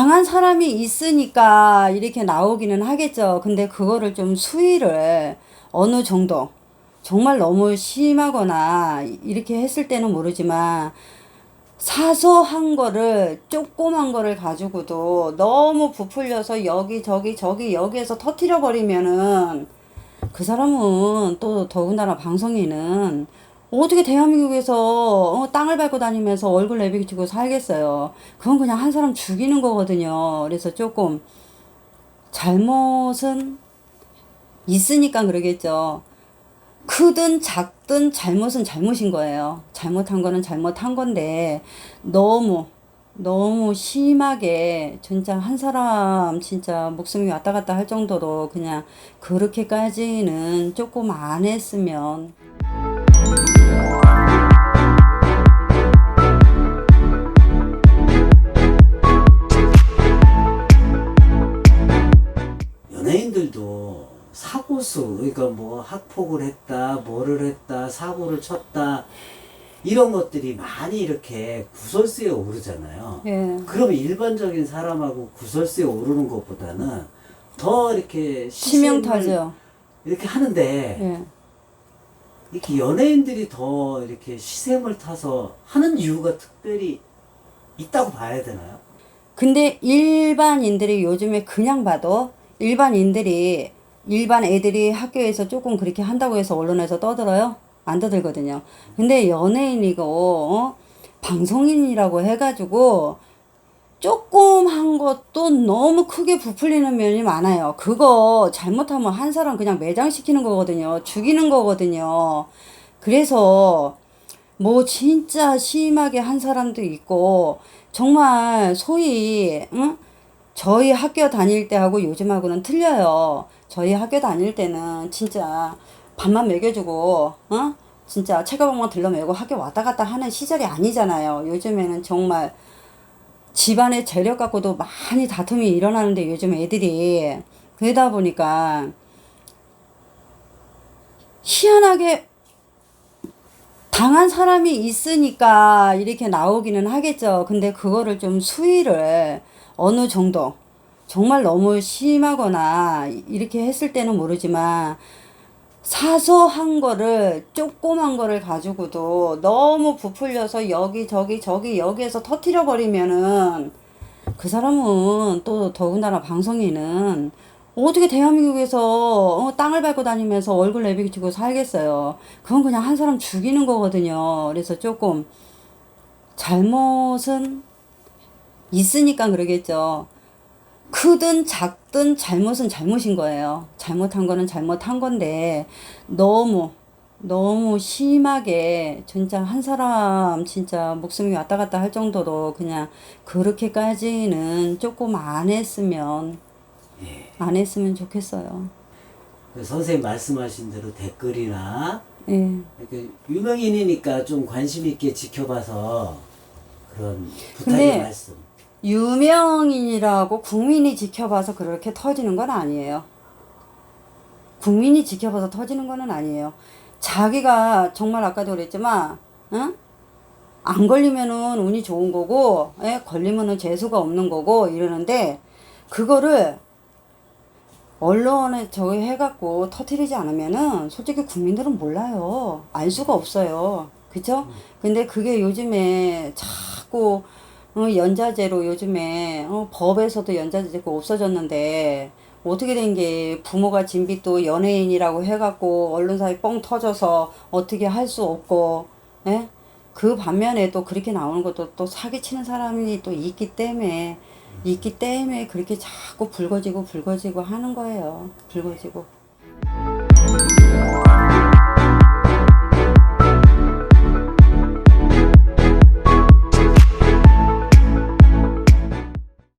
당한 사람이 있으니까 이렇게 나오기는 하겠죠. 근데 그거를 좀 수위를 어느 정도 정말 너무 심하거나 이렇게 했을 때는 모르지만 사소한 거를 조그만 거를 가지고도 너무 부풀려서 여기 저기 저기 여기에서 터트려 버리면은 그 사람은 또 더군다나 방송인은 어떻게 대한민국에서 어, 땅을 밟고 다니면서 얼굴 내비치고 살겠어요. 그건 그냥 한 사람 죽이는 거거든요. 그래서 조금 잘못은 있으니까 그러겠죠. 크든 작든 잘못은 잘못인 거예요. 잘못한 거는 잘못한 건데 너무 너무 심하게 진짜 한 사람 진짜 목숨이 왔다 갔다 할 정도로 그냥 그렇게까지는 조금 안 했으면 사고수 그러니까 뭐 학폭을 했다 뭐를 했다 사고를 쳤다 이런 것들이 많이 이렇게 구설수에 오르잖아요. 예. 그러면 일반적인 사람하고 구설수에 오르는 것보다는 더 이렇게 치명 시선을 타죠. 이렇게 하는데 예. 이렇게 연예인들이 더 이렇게 시샘을 타서 하는 이유가 특별히 있다고 봐야 되나요? 근데 일반인들이 요즘에 그냥 봐도 일반인들이 일반 애들이 학교에서 조금 그렇게 한다고 해서 언론에서 떠들어요? 안 떠들거든요. 근데 연예인이고 어? 방송인이라고 해가지고 조금 한 것도 너무 크게 부풀리는 면이 많아요. 그거 잘못하면 한 사람 그냥 매장시키는 거거든요. 죽이는 거거든요. 그래서 뭐 진짜 심하게 한 사람도 있고 정말 소위 응? 저희 학교 다닐 때하고 요즘하고는 틀려요. 저희 학교 다닐 때는 진짜 밥만 먹여주고 어? 진짜 책가방만 들러매고 학교 왔다 갔다 하는 시절이 아니잖아요. 요즘에는 정말 집안의 재력 갖고도 많이 다툼이 일어나는데 요즘 애들이 그러다 보니까 희한하게 당한 사람이 있으니까 이렇게 나오기는 하겠죠. 근데 그거를 좀 수위를 어느 정도 정말 너무 심하거나 이렇게 했을 때는 모르지만 사소한 거를 조그만 거를 가지고도 너무 부풀려서 여기 저기 저기 여기에서 터트려 버리면은 그 사람은 또 더군다나 방송인은 어떻게 대한민국에서 어, 땅을 밟고 다니면서 얼굴 내비치고 살겠어요. 그건 그냥 한 사람 죽이는 거거든요. 그래서 조금 잘못은 있으니까 그러겠죠. 크든 작든 잘못은 잘못인 거예요. 잘못한 거는 잘못한 건데 너무 너무 심하게 진짜 한 사람 진짜 목숨이 왔다 갔다 할 정도로 그냥 그렇게까지는 조금 안 했으면 예. 안 했으면 좋겠어요. 그 선생님 말씀하신 대로 댓글이나 예. 이렇게 유명인이니까 좀 관심 있게 지켜봐서 그런 부탁의 근데 말씀. 유명인이라고 국민이 지켜봐서 그렇게 터지는 건 아니에요. 국민이 지켜봐서 터지는 거는 아니에요. 자기가 정말 아까도 그랬지만, 응? 안 걸리면은 운이 좋은 거고, 예? 걸리면은 재수가 없는 거고, 이러는데, 그거를 언론에 저기 해갖고 터트리지 않으면은 솔직히 국민들은 몰라요. 알 수가 없어요. 그쵸? 근데 그게 요즘에 자꾸 어, 연자제로 요즘에 어, 법에서도 연자제가 없어졌는데 어떻게 된 게 부모가 진 빚도 연예인이라고 해갖고 언론사에 뻥 터져서 어떻게 할 수 없고 예? 그 반면에 또 그렇게 나오는 것도 또 사기치는 사람이 또 있기 때문에 있기 때문에 그렇게 자꾸 불거지고 불거지고 하는 거예요. 불거지고.